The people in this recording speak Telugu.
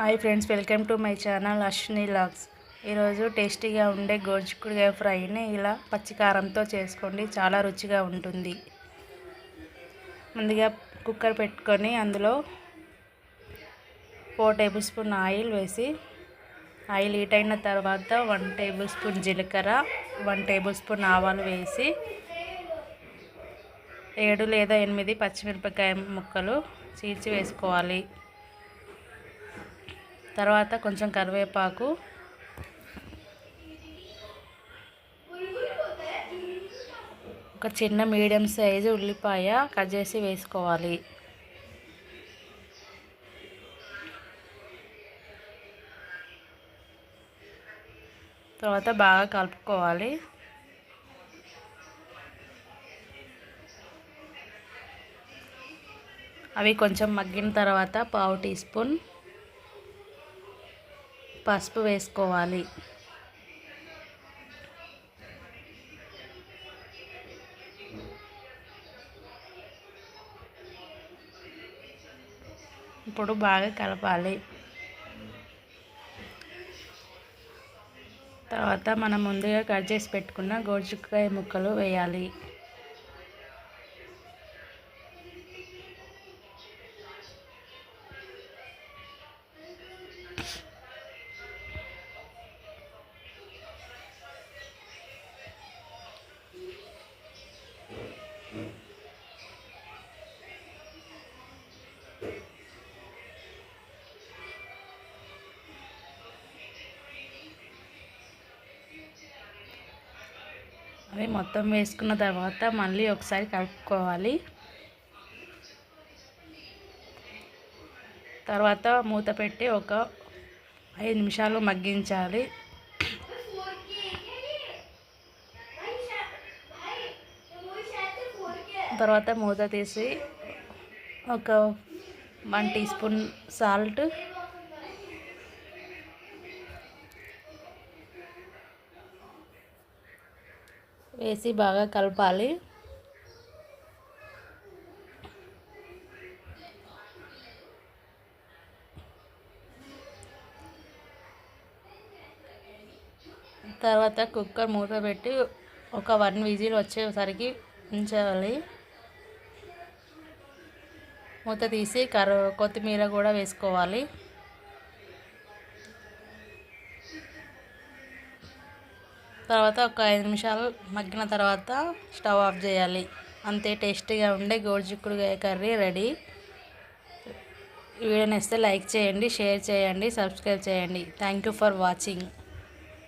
Hi friends welcome to my channel Ashwini logs. ఈరోజు టేస్టీగా ఉండే గోర్చిక్కుడుకాయ ఫ్రైని ఇలా పచ్చికారంతో చేసుకోండి చాలా రుచిగా ఉంటుంది. ముందుగా కుక్కర్ పెట్టుకొని అందులో ఫోర్ టేబుల్ స్పూన్ ఆయిల్ వేసి ఆయిల్ హీట్ అయిన తర్వాత వన్ టేబుల్ స్పూన్ జీలకర్ర వన్ టేబుల్ స్పూన్ ఆవాలు వేసి ఏడు లేదా ఎనిమిది పచ్చిమిరపకాయ ముక్కలు చీల్చి వేసుకోవాలి. తర్వాత కొంచెం కరివేపాకు. ఒక చిన్న మీడియం సైజు ఉల్లిపాయ కట్ చేసి వేసుకోవాలి. తర్వాత బాగా కలుపుకోవాలి. అవి కొంచెం మగ్గిన తర్వాత పావు టీ స్పూన్ పసుపు వేసుకోవాలి. ఇప్పుడు బాగా కలపాలి. తర్వాత మనం ముందుగా కట్ చేసి పెట్టుకున్న గోజుకాయ ముక్కలు వేయాలి. అవి మొత్తం వేసుకున్న తర్వాత మళ్ళీ ఒకసారి కలుపుకోవాలి. తర్వాత మూత పెట్టి ఒక ఐదు నిమిషాలు మగ్గించాలి. తర్వాత మూత తీసి ఒక వన్ టీ స్పూన్ సాల్ట్. వేసి బాగా కలపాలి. తర్వాత కుక్కర్ మూత పెట్టి ఒక వన్ విజిల్ వచ్చేసరికి ఉంచాలి. మూత తీసి కరు కొత్తిమీర కూడా వేసుకోవాలి. తర్వాత ఒక ఐదు నిమిషాలు మగ్గిన తర్వాత స్టవ్ ఆఫ్ చేయాలి. అంతే టేస్టీగా ఉండే గోరుచిక్కుడుకాయ కర్రీ రెడీ. వీడియో నేస్తే లైక్ చేయండి షేర్ చేయండి సబ్స్క్రైబ్ చేయండి. Thank you for watching.